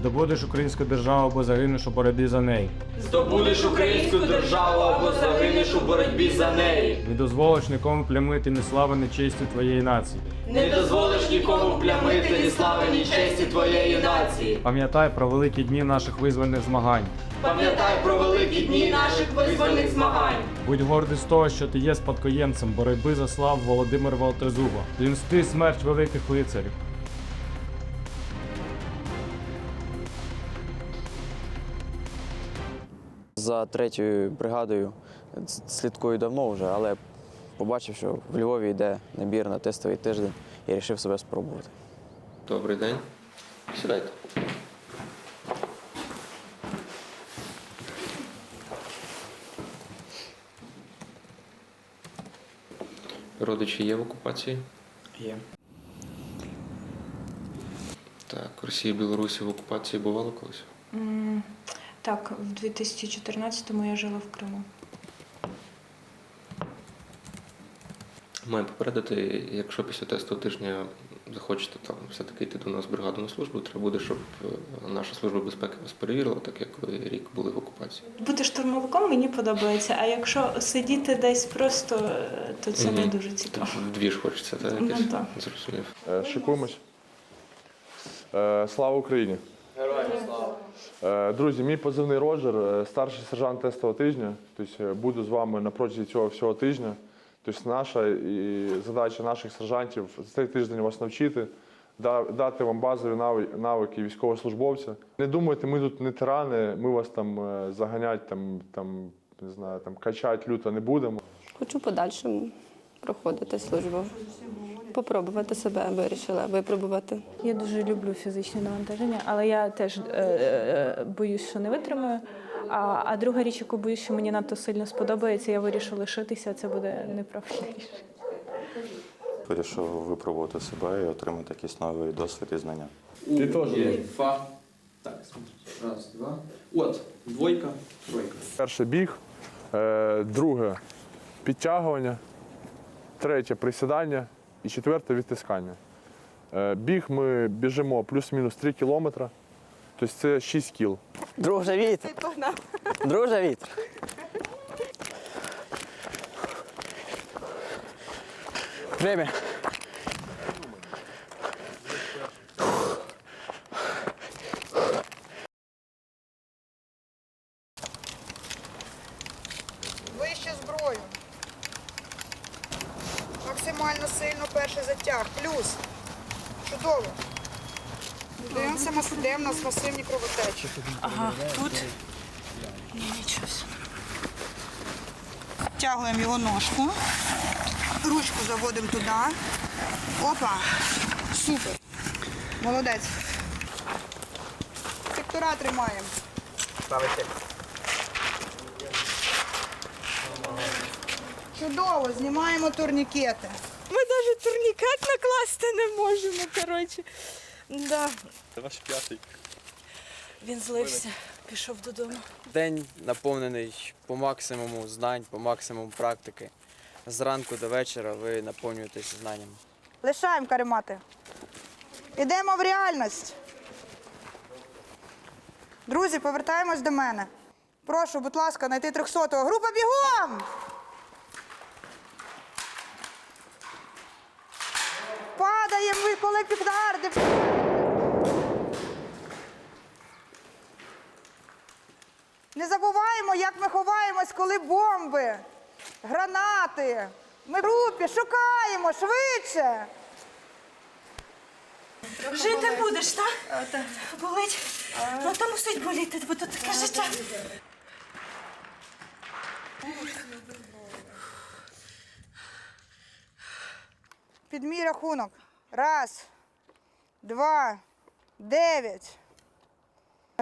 Здобудеш українську державу або загинеш у боротьбі за неї. Здобудеш українську державу або загинеш у боротьбі за неї. Не дозволиш нікому плямити ні слави, ні честі твоєї нації. Не дозволиш нікому плямити ні слави, ні честі твоєї нації. Пам'ятай про великі дні наших визвольних змагань. Пам'ятай про великі дні наших визвольних змагань. Будь гордий з того, що ти є спадкоємцем боротьби за славу Володимира Валтезуба. Ти смерть великих лицарів. За третьою бригадою слідкую давно вже, але побачив, що в Львові йде набір на тестовий тиждень і вирішив себе спробувати. Добрий день. Сідайте. Родичі є в окупації? Є. Так, Росія, Білорусі в окупації бувало колись? Так, в 2014-му я жила в Криму. Маю попередити, якщо після тестового тижня захочете там все-таки йти до нас в бригаду на службу, треба буде, щоб е, наша служба безпеки вас перевірила, так як ви рік були в окупації. Бути штурмовиком мені подобається, а якщо сидіти десь просто, е, то це не дуже цікаво. Дві ж хочеться, так? Ну, якесь? так. Зрозумів. Е, Шикуємось. Е, Слава Україні! Е, Друзі, мій позивний Роджер, е, старший сержант тестового тижня. Тобто буду з вами на протязі цього всього тижня. Тобто наша і задача наших сержантів цей тиждень вас навчити, дати вам базові навики військовослужбовця. Не думайте, ми тут не тирани, ми вас там заганять, там, там, не знаю, там, качать люто не будемо. Хочу подальшому проходити службу. Попробувати себе вирішила випробувати. Я дуже люблю фізичне навантаження, але я теж е, е, боюсь, що не витримаю. А, а друга річ, яку боюсь, що мені надто сильно сподобається, я вирішу лишитися, це буде неправильно рішення. Вирішив випробувати себе і отримати якийсь новий досвід і знання. Ти теж. Фа. Так, раз, два. От, двойка, тройка. Перше біг, е, друге підтягування, третє присідання і четверте відтискання. Е, Біг ми біжимо плюс-мінус 3 кілометри, тобто це 6 кіл. Друже вітер! Друже вітер! Время. Вище зброю. Максимально сильно перший затяг. Плюс. Чудово. Дивимося, мас- де в нас масивні кровотечі. Ага, тут. Нічого. собі. Тягуємо його ножку. Ручку заводимо туди. Опа. Супер. Молодець. Сектора тримаємо. Чудово, знімаємо турнікети. Ми навіть турнікет накласти не можемо, коротше. Да. Це ваш п'ятий. Він злився, пішов додому. День наповнений по максимуму знань, по максимуму практики. Зранку до вечора ви наповнюєтесь знаннями. Лишаємо каремати. Ідемо в реальність. Друзі, повертаємось до мене. Прошу, будь ласка, знайти 300-го. Група бігом! Падаємо ми, коли пікнарди. Не забуваємо, як ми ховаємось, коли бомби, гранати. Ми в групі шукаємо швидше. Жити будеш, так? Так. Болить. Ну то мусить боліти, бо тут таке життя. Підмій рахунок. Раз, два, дев'ять.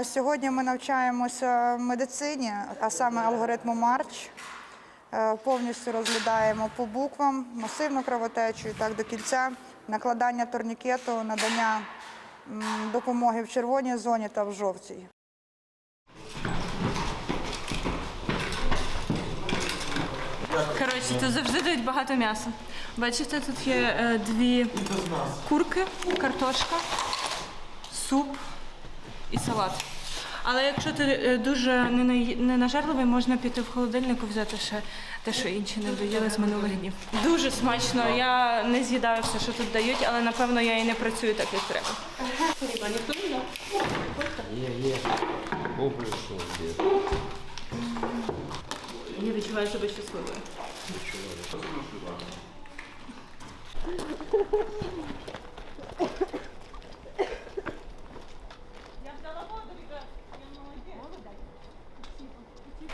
Сьогодні ми навчаємося медицині, а саме алгоритму Марч. Е, Повністю розглядаємо по буквам, масивну кровотечу і так до кільця, накладання турнікету, надання допомоги в червоній зоні та в жовтій. Коротше, тут завжди дають багато м'яса. Бачите, тут є е, дві курки, картошка, суп, і салат. Але якщо ти е, дуже ненай- ненажерливий, можна піти в холодильник і взяти ще те, що інші не доїли з минулих днів. Дуже смачно. Я не з'їдаю все, що тут дають, але напевно я і не працюю так, як треба. Є є. Я відчуваю себе щасливою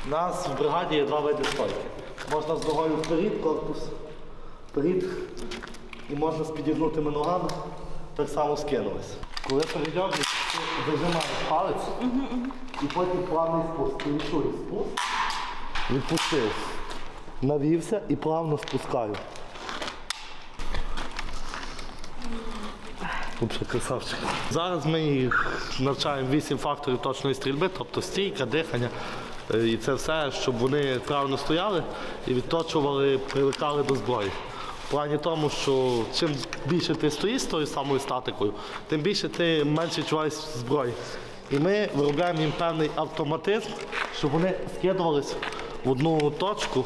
нас в бригаді є два види стойки. Можна з ногою вперед, корпус вперед, і можна з підігнутими ногами так само скинулись. Коли перейдеш, вижимаєш палець і потім плавний спуск. Ти відчуєш спуск, відпустив. Навівся і плавно спускаю. Красавчик. Зараз ми їх навчаємо вісім факторів точної стрільби, тобто стійка, дихання. Е, І це все, щоб вони правильно стояли і відточували, привикали до зброї. В плані тому, що чим більше ти стоїш з тою самою статикою, тим більше ти менше відчуваєш зброї. І ми виробляємо їм певний автоматизм, щоб вони скидувались в одну точку,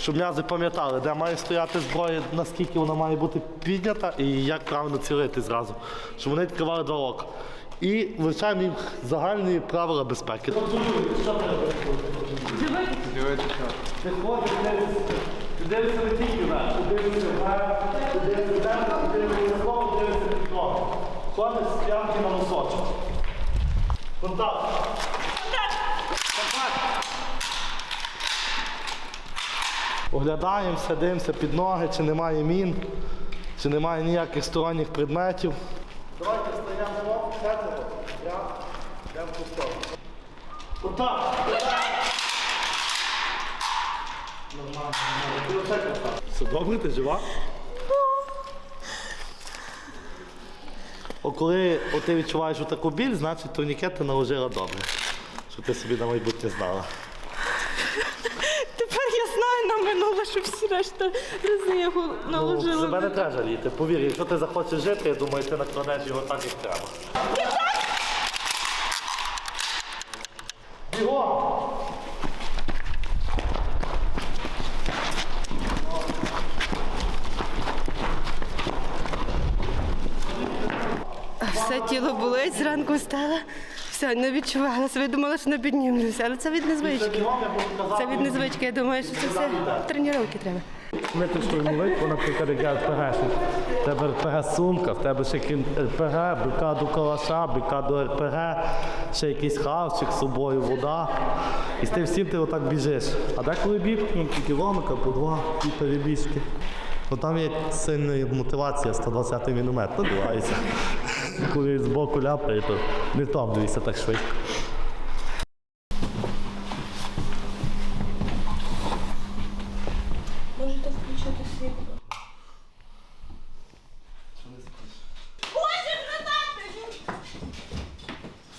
щоб м'язи пам'ятали, де має стояти зброя, наскільки вона має бути піднята і як правильно цілити зразу, щоб вони відкривали два ока. І вивчаємо їм загальні правила безпеки. Ти ходиш, ти дивишся не тільки вверх, ти дивишся вверх, ти дивишся вверх, ти знову, дивишся під ноги. Ходиш з на носочок. Контакт. Оглядаємо, все, дивимося під ноги, чи немає мін, чи немає ніяких сторонніх предметів. Давайте стаємо п'ятеро. Я йдемо в ту. Отак. Нормально, нормально. Ти. Все добре, ти жива? О, коли ти відчуваєш таку біль, значить турнікет ти наложила добре. Щоб ти собі на майбутнє знала. Тепер я на що всі решта рази його Ну, наложили. себе не треба жаліти. Повір, якщо ти захочеш жити, я думаю, ти накладеш його так, як треба. Бігом! Все тіло болить, зранку встала, все, не відчувала себе, думала, що не піднімлюся. Але це від незвички. Це від незвички. Я думаю, що це все тренування треба. Ми тестуємо литву, наприклад, як я РПГшник. В тебе РПГ-сумка, в тебе ще крім РПГ, бика до калаша, бика до РПГ, ще якийсь хавчик з собою, вода. І з тим всім ти отак біжиш. А деколи біг, ну, кілометр, по два, і перебіжки. Ну там є сильна мотивація 120 міномет, надувається. Коли з боку ляпає, то не втомлюєшся так швидко. Можете включити світло.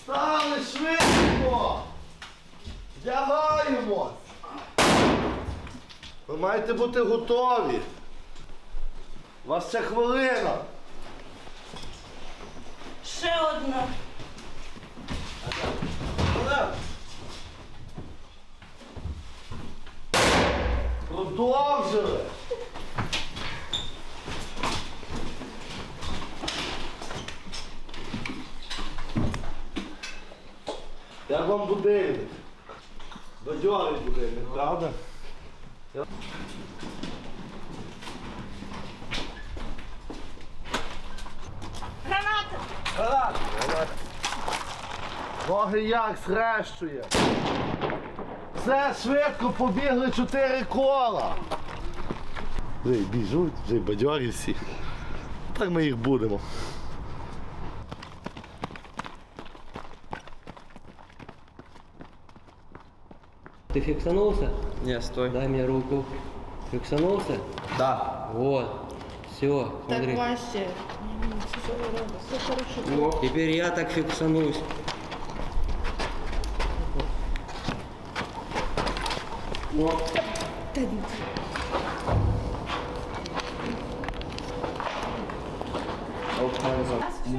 Стали швидко! Вдягаємось! Ви маєте бути готові. У вас ще хвилина. Одна. Продовжили. Як вам будильник? Бадьорий будильник, правда? Граната! Гранат! Ноги як зрещує. Все швидко побігли чотири кола. Вже біжуть, вже бадьорі всі. Так ми їх будемо. Ты фиксанулся? Ні, стой. Дай мне руку. Фиксанулся? Да. Вот. Все, смотри. важче. Теперь я так фиксанусь.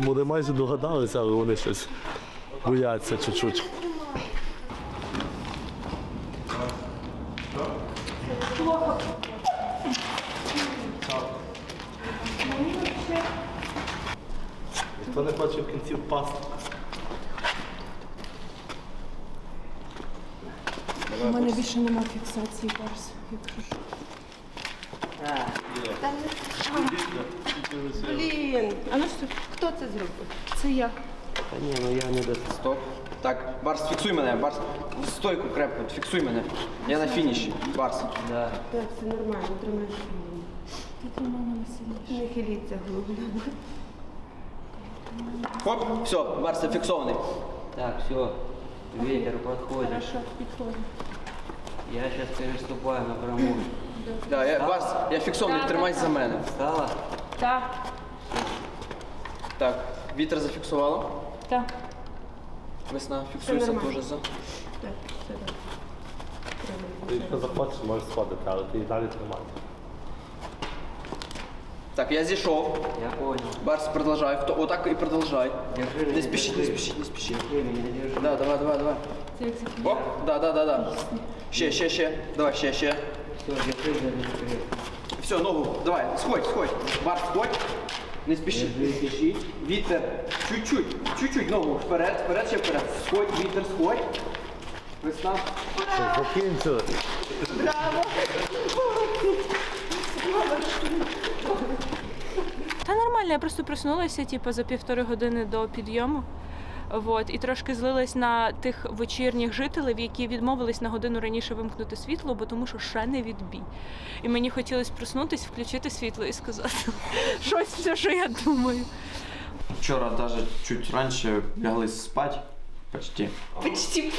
Вони майже догадалися, але вони щось бояться чуть-чуть. Ніхто не хоче в кінці впасти. У мене більше нема фіксації зараз, якщо що. Блін, А ну що? хто це зробив? Це я. Та ні, ну я не до Стоп. Так, Барс, фіксуй мене, Барс. В Стойку крепко, фіксуй мене. Я на фініші. Барс. Так, все нормально, тримай. Ти тримай мене сильніше. Не хиліться головне. Хоп, все, Барс, зафіксований. Так, все, ветер подходит. Хорошо, підходить. Я зараз переступаю напрямую. Да, я, вас, я фіксований, тримайся за мене. Встала? Так, Так, вітер зафіксувало. так. Весна, фіксується нормально. теж за. Так, все так. Ти якщо захочеш, можеш сходити, але ти і далі тримай. Так, я зійшов. Я понял. Барс, продовжай. Хто- Отак і продовжай. Держи Не меня, спішіть, не держи. спішіть, не спішіть. Держи меня, держи. Да, давай, давай, давай. Це як закінчити. Оп, да, да, да, да. Ще, ще, ще. Давай, ще, ще. Все, держи за меня вперед. Все, ногу, давай, сходь, сходь. Барс, сходь. Не спіши, не спіши. Вітер, чуть-чуть, чуть-чуть ногу вперед, вперед, ще вперед. Сходь, вітер, сходь. Весна. Закінчили. Та нормально, я просто проснулася, типу, за півтори години до підйому. Вот, і трошки злилась на тих вечірніх жителів, які відмовились на годину раніше вимкнути світло, бо тому що ще не відбій. І мені хотілося проснутись, включити світло і сказати щось все, що я думаю. Вчора даже чуть раньше лягли спать. Почти. Почти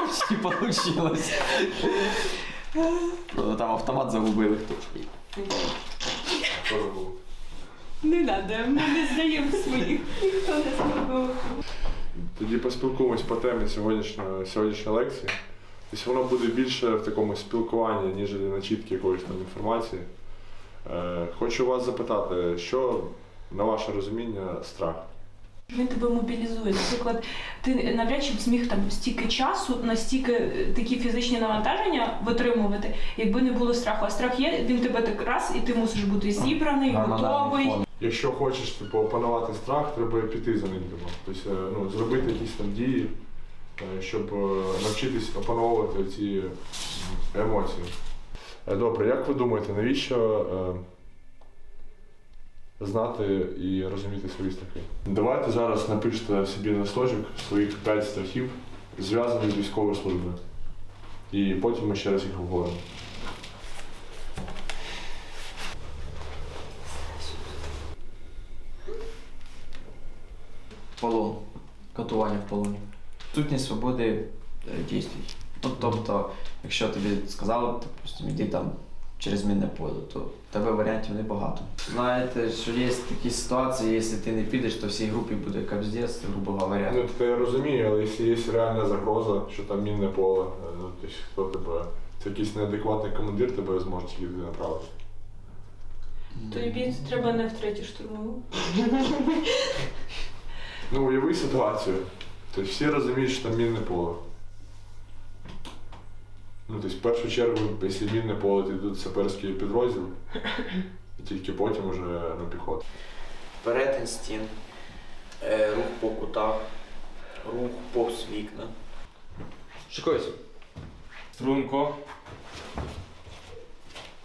Почти получилось. Там автомат загубили хтось. Не треба, ми не здаємо своїх. Ніхто не зробив. Тоді поспілкуємось по темі сьогоднішньої, сьогоднішньої лекції. Тобто воно буде більше в такому спілкуванні, ніж на чіткі якоїсь там інформації. Е, хочу вас запитати, що на ваше розуміння страх? Він тебе мобілізує. Наприклад, ти навряд чи б зміг там стільки часу, настільки е, такі фізичні навантаження витримувати, якби не було страху. А страх є, він тебе так раз, і ти мусиш бути зібраний, готовий. Якщо хочеш типу, опанувати страх, треба піти за ним. Типу. Тобто, е, ну, зробити якісь там дії, е, щоб навчитись опановувати ці емоції. Добре, як ви думаєте, навіщо знати і розуміти свої страхи? Давайте зараз напишете собі на стожик своїх 5 страхів, зв'язаних з військовою службою. І потім ми ще раз їх обговоримо. Полон. Катування в полоні. Сутність свободи е, дійствій. Тобто, якщо тобі сказали, допустим, іди там через мінне поле, то в тебе варіантів небагато. Знаєте, що є такі ситуації, якщо ти не підеш, то всій групі буде капздець, грубо говоря. Ну, це я розумію, але якщо є реальна загроза, що там мінне поле, е, ну, то есть хто тебе, це якийсь неадекватний командир тебе зможе тільки туди направити. Тобі треба не в третю штурмову. Ну, уяви ситуацію. Тобто всі розуміють, що там мінне поле. Ну, тобто, в першу чергу, якщо мінне поле, то йдуть саперські підрозділи, і тільки потім вже ну, піхота. Перетин стін, е, рух по кутах, рух повз вікна. Шикуйся. Струнко.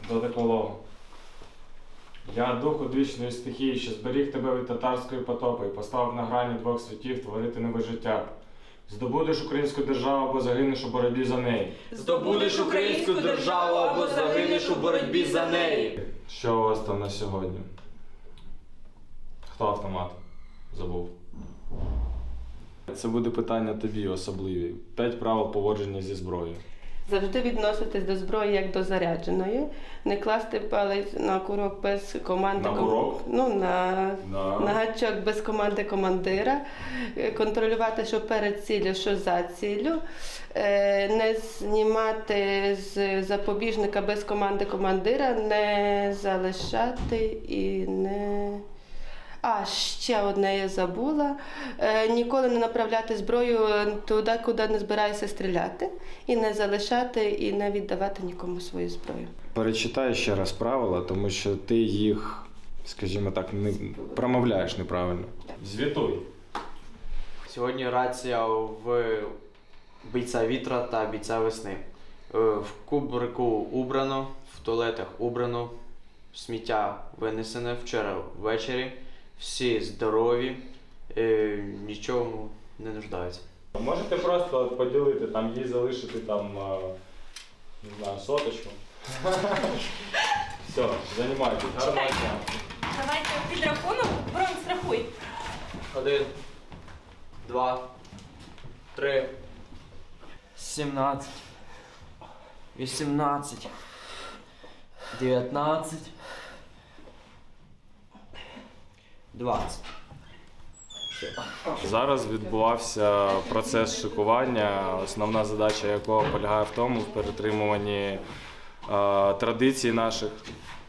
До декологу. Я дух одвічної стихії, що зберіг тебе від татарської потопи і поставив на грані двох світів творити нове життя. Здобудеш українську державу або загинеш у боротьбі за неї. Здобудеш українську державу або загинеш у боротьбі за неї. Що у вас там на сьогодні? Хто автомат? Забув. Це буде питання тобі особливі. П'ять правил поводження зі зброєю. Завжди відноситись до зброї як до зарядженої, не класти палець на курок без команди. На курок? Ну, на, Да. на гачок без команди командира, Е, контролювати, що перед ціллю, що за ціллю, Е, не знімати з запобіжника без команди командира, не залишати і не. А ще одне я забула: Е, ніколи не направляти зброю туди, куди не збираюся стріляти, і не залишати, і не віддавати нікому свою зброю. Перечитай ще раз правила, тому що ти їх, скажімо так, не промовляєш неправильно. Звітуй. Сьогодні рація в бійця вітра та бійця весни. Е, В кубрику убрано, в туалетах убрано, сміття винесене вчора ввечері. Всі здорові, е, нічого не нуждаються. Можете просто от поділити, там їй залишити там, е, не знаю, соточку. Все, займайтесь. Гарного дня. Давайте під рахунок, Брон, страхуй. Один, два, три, сімнадцять, вісімнадцять, дев'ятнадцять, двадцять. Зараз відбувався процес шикування, основна задача якого полягає в тому, в перетримуванні е, традицій наших,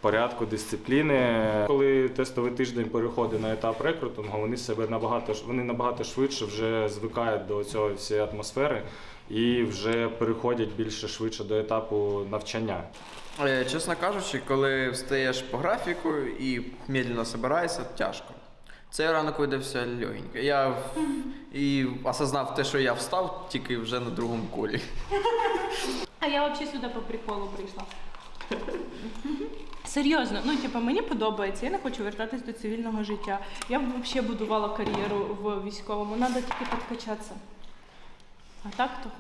порядку, дисципліни. Коли тестовий тиждень переходить на етап рекрутингу, вони себе набагато вони набагато швидше вже звикають до цього всієї атмосфери і вже переходять більше швидше до етапу навчання. Е, Чесно кажучи, коли встаєш по графіку і медленно збираєшся, тяжко. Цей ранок видався легенько. Я і осознав те, що я встав тільки вже на другому колі. А я взагалі сюди по приколу прийшла. Серйозно, ну типу, мені подобається, я не хочу вертатись до цивільного життя. Я б взагалі будувала кар'єру в військовому, треба тільки підкачатися. А так, хто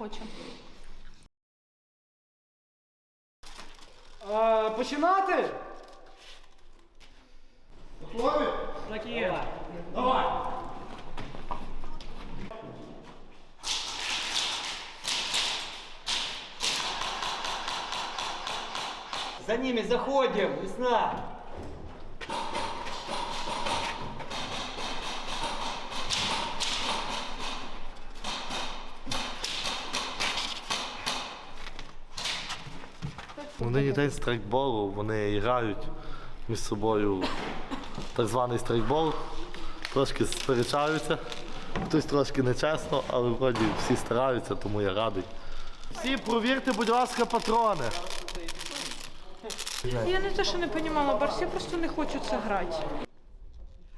хоче. починати? За ними заходим, весна. У нині день страйкболу, вони грають між собою так званий страйкбол, трошки сперечаються, хтось трошки нечесно, але вроді всі стараються, тому я радий. Всі провірте, будь ласка, патрони. Я не те, що не розуміла, Барс, я просто не хочу це грати.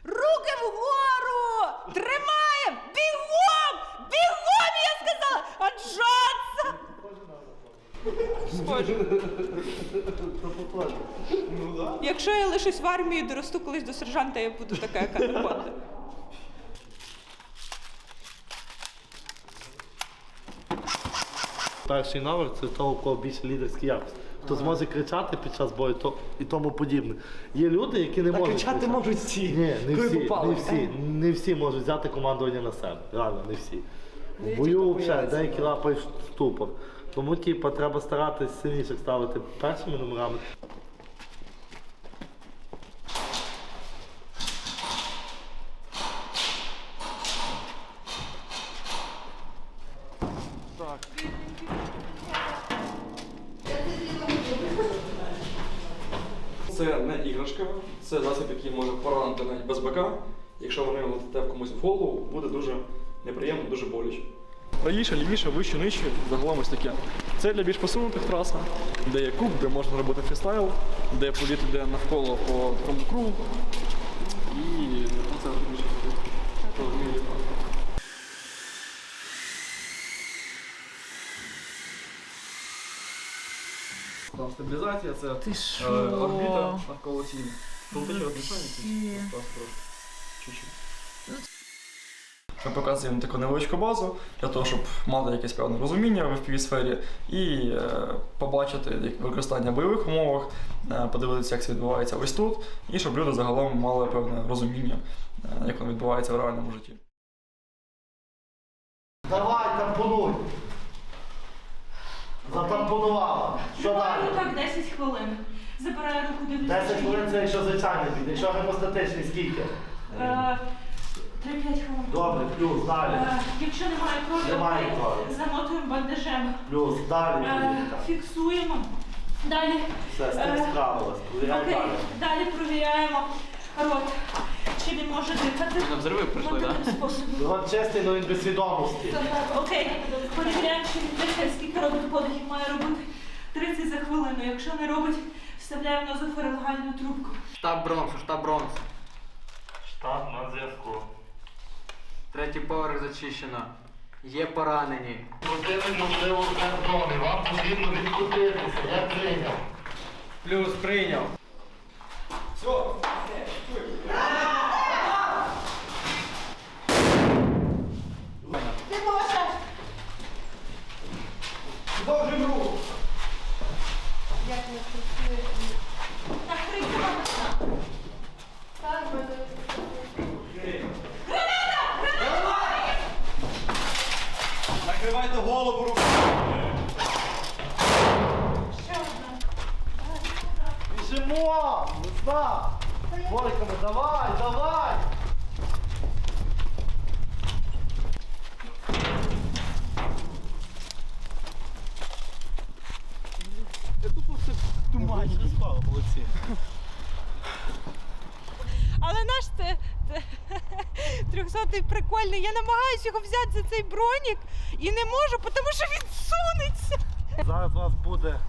Руки вгору! Тримаємо! Бігом! Бігом, я сказала! Отжаться! Якщо я лишусь в армії, доросту колись до сержанта, я буду така, яка не ходить. Перший номер це того, у кого більше лідерські якості. Хто зможе кричати під час бою то, і тому подібне. Є люди, які не можуть. кричати можуть всі, Ні, не коли всі, попали. не всі, не всі можуть взяти командування на себе. Реально, не всі. В бою взагалі деякі лапають в ступор. Тому типу, треба старатись сильніше ставити першими номерами. Якщо вони летите в комусь в голову, буде дуже неприємно, дуже боляче. Правіше, лівіше, вище, нижче, загалом ось таке. Це для більш посунутих трас, де є куб, де можна робити фрістайл, де політ іде навколо по такому кругу. І це більше розуміє. Там стабілізація, це е, орбіта навколо. Тут таке розмішання, просто чуть-чуть. Ми показуємо таку невеличку базу для того, щоб мати якесь певне розуміння в fpv сфері і е, побачити використання в бойових умовах, е, подивитися, як це відбувається ось тут, і щоб люди загалом мали певне розуміння, е, як воно відбувається в реальному житті. Давай, тампонуй. Затампонувала. Що далі? Ну так, 10 хвилин. Забираю руку, дивлюся. 10 хвилин це якщо звичайний бід. Якщо гемостатичний, скільки? Е, 3-5 хвилин. Добре, плюс, далі. Е, Якщо немає крові, Немає крові. замотуємо бандажем. Плюс, далі. Е. Фіксуємо. Далі. Все, з тим е, справилась. Провіряй Окей, далі. далі провіряємо рот. чи він може дихати? На взриви прийшли, Ну, так? таким способом. Він чистий, але він без свідомості. Так, Окей, перевіряємо, чи він дихає, скільки робить подихів, має робити 30 за хвилину. Якщо не робить, вставляємо назофарингальну трубку. Штаб бронзу, штаб бронзу. Штаб на зв'язку. Третій поверх зачищено. Є поранені. Противник, можливо, в зони. Вам потрібно відкутитися. Я прийняв. Плюс прийняв. Ти можеш! Продовжуємо рух. Як не працює? Так, прийняла. Так, мене. Накривайте голову рукою. Ще одна. Біжимо! Весна! Воликами, давай, давай! Тумані. Молодці. Але наш це, це трьохсотий прикольний. Я намагаюся його взяти за цей бронік і не можу, тому що він сунеться. Зараз у вас буде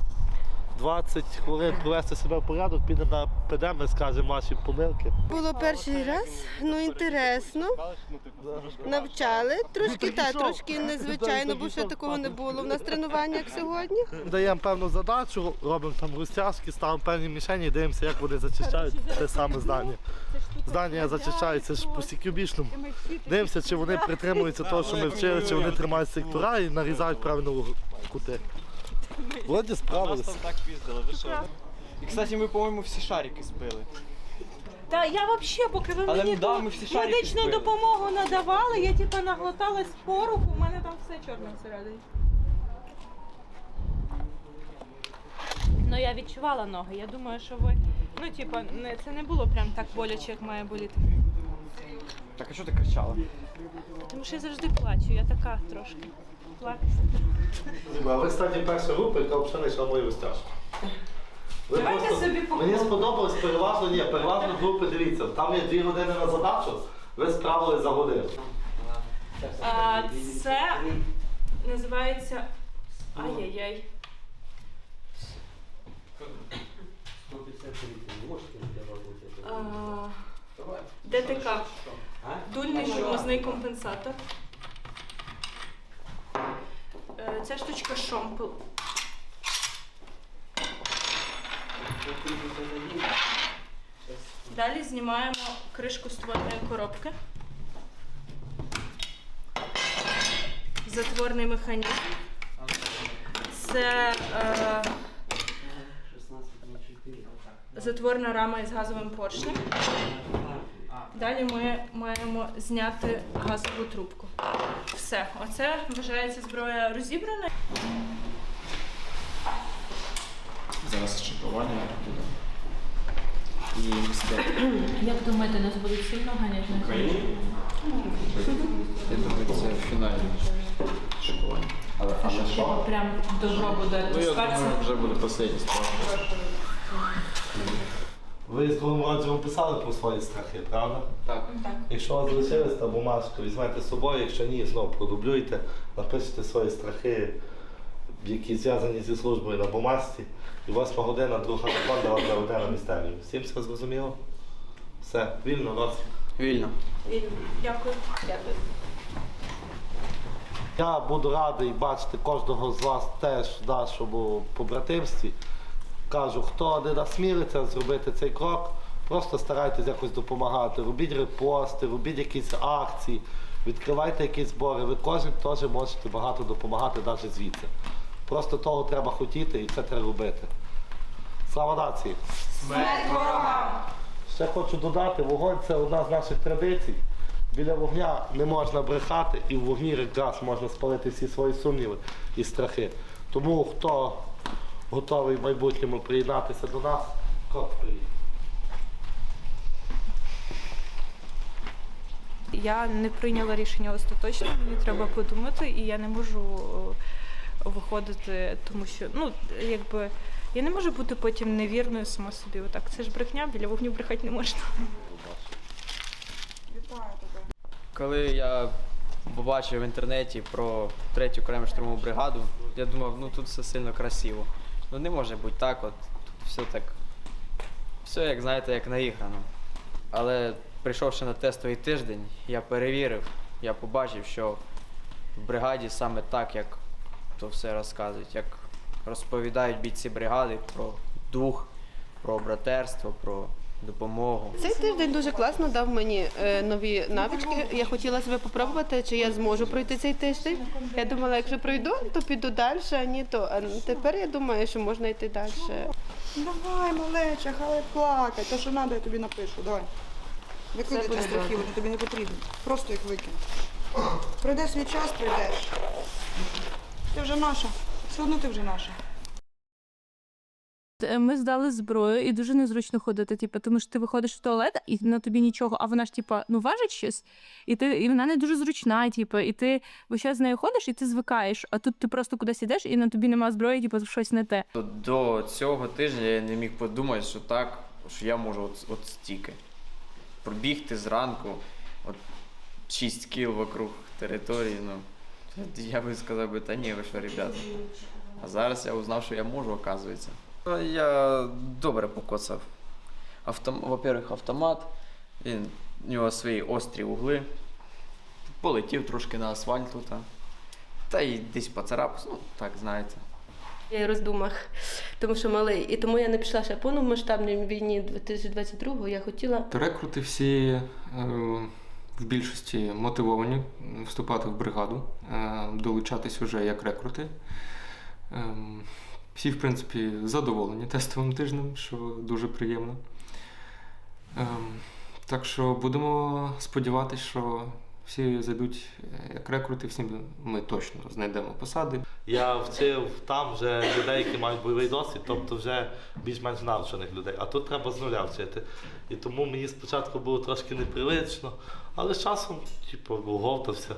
20 хвилин привести себе в порядок, підемо на ПДМ і скажемо ваші помилки. Було перший раз, ну інтересно. Навчали. Трошки та, трошки незвичайно, бо ще такого не було в нас тренування, як сьогодні. Даємо певну задачу, робимо там розтяжки, ставимо певні мішені і дивимося, як вони зачищають те саме здання. Здання зачищається ж по стікюбічному. Дивимося, чи вони притримуються того, що ми вчили, чи вони тримають сектора і нарізають правильно в кути. Вроді справилися. так піздили, ви що? І, кстати, ми, по-моєму, всі шарики збили. Та я взагалі, поки ви Але мені да, ту ми всі шарики медичну збили. допомогу надавали, я типу наглоталась пороху, у мене там все чорне всередині. Ну я відчувала ноги. Я думаю, що ви. Ну, типа, не, це не було прям так боляче, як має боліти. Так, а що ти кричала? Тому що я завжди плачу, я така трошки. Плакати. А ви, кстати, перша група, яка взагалі не йшла мою розтяжку. Ви Давайте просто- собі. Мені сподобалось переважно, ні, переважно групи, дивіться, там є дві години на задачу, ви справили за годину. А, це називається. Ай-яй-яй. А, ДТК. Дульний шумозний компенсатор. Ця штучка шомпел. Далі знімаємо кришку ствольної коробки. Затворний механізм. Це е, затворна рама із газовим поршнем. Далі ми маємо зняти газову трубку. Все, оце вважається зброя розібрана. Зараз чекування буде. І. Як думаєте, нас будуть сильно ганяти на Я думаю, це фінальне шокування. Але, але що? Прям добро буде Ну, я думаю, вже буде останній справа. Ви з році писали про свої страхи, правда? Так. Якщо у вас залишилась та бумажка, візьмете з собою, якщо ні, знову продублюйте, напишіть свої страхи, які зв'язані зі службою на бумажці. І восьма година, друга секунда вас заведе на містерію. Всім все зрозуміло? Все, вільно, розвідка. Вільно. Дякую. Дякую. Я буду радий бачити кожного з вас теж в нашому побратимстві. Кажу, хто не насмілиться зробити цей крок, просто старайтесь якось допомагати. Робіть репости, робіть якісь акції, відкривайте якісь збори. Ви кожен теж можете багато допомагати навіть звідси. Просто того треба хотіти і це треба робити. Слава нації! Смерть ворогам! Ще хочу додати, вогонь це одна з наших традицій. Біля вогня не можна брехати, і в вогні якраз можна спалити всі свої сумніви і страхи. Тому хто готовий в майбутньому приєднатися до нас, крок вперед. Я не прийняла рішення остаточно, мені треба подумати, і я не можу е, виходити, тому що ну якби я не можу бути потім невірною сама собі. Отак це ж брехня, біля вогню брехати не можна. Коли я побачив в інтернеті про третю окрему штурмову бригаду, я думав, ну тут все сильно красиво. Ну не може бути так, от тут все так. Все, як знаєте, як наіграно. Але прийшовши на тестовий тиждень, я перевірив, я побачив, що в бригаді саме так, як то все розказують, як розповідають бійці бригади про дух, про братерство, про допомогу. Цей тиждень дуже класно дав мені е, нові навички. Я хотіла себе попробувати, чи я зможу пройти цей тиждень. Я думала, якщо пройду, то піду далі, а ні то. А тепер я думаю, що можна йти далі. Давай, малеча, хай плакай. То, що треба, я тобі напишу. Давай. Викидай ті страхи, вони тобі не потрібні. Просто їх викинь. Прийде свій час, прийдеш. Ти вже наша. Все одно ти вже наша. Е, Ми здали зброю і дуже незручно ходити. Типу, тому що ти виходиш в туалет і на тобі нічого, а вона ж типу, ну важить щось, і ти і вона не дуже зручна, типу, і ти весь час з нею ходиш, і ти звикаєш. А тут ти просто кудись ідеш, і на тобі нема зброї, типу, щось не те. До цього тижня я не міг подумати, що так, що я можу от, от стільки. Пробігти зранку, от 6 кіл вокруг території, ну. Я би сказав би, та ні, ви що, ребята. А зараз я узнав, що я можу, оказується. Ну, Я добре покоцав. Автом... Во-первых, автомат, він, у нього свої острі угли. Полетів трошки на асфальт тут. Та й десь поцарапався, ну так знаєте. Я й роздумах, тому що малий. І тому я не пішла ще повномасштабній війні 2022-го. Я хотіла Рекрути всі е, в більшості мотивовані вступати в бригаду, е, долучатись вже як рекрути. Всі, в принципі, задоволені тестовим тижнем, що дуже приємно. Ем, Так що будемо сподіватися, що всі зайдуть е, як рекрути, всі ми точно знайдемо посади. Я вчив там вже людей, які мають бойовий досвід, тобто вже більш-менш навчених людей. А тут треба з нуля вчити. І тому мені спочатку було трошки непривично, але з часом, типу, оговтався.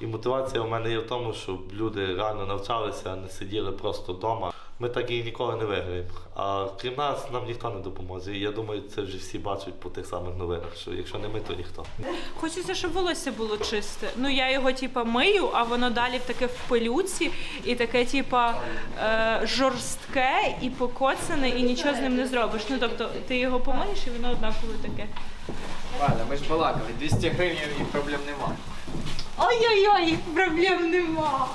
І мотивація у мене є в тому, щоб люди реально навчалися, а не сиділи просто вдома. Ми так і ніколи не виграємо. А крім нас, нам ніхто не допоможе. І я думаю, це вже всі бачать по тих самих новинах, що якщо не ми, то ніхто. Хочеться, щоб волосся було чисте. Ну я його типа мию, а воно далі таке в пилюці, і таке, типа е, жорстке і покоцане, і нічого з ним не зробиш. Ну тобто ти його помиєш, і воно однаково таке. Валя, ми ж балакали, 200 гривень і проблем немає. Ой-ой-ой, проблем нема.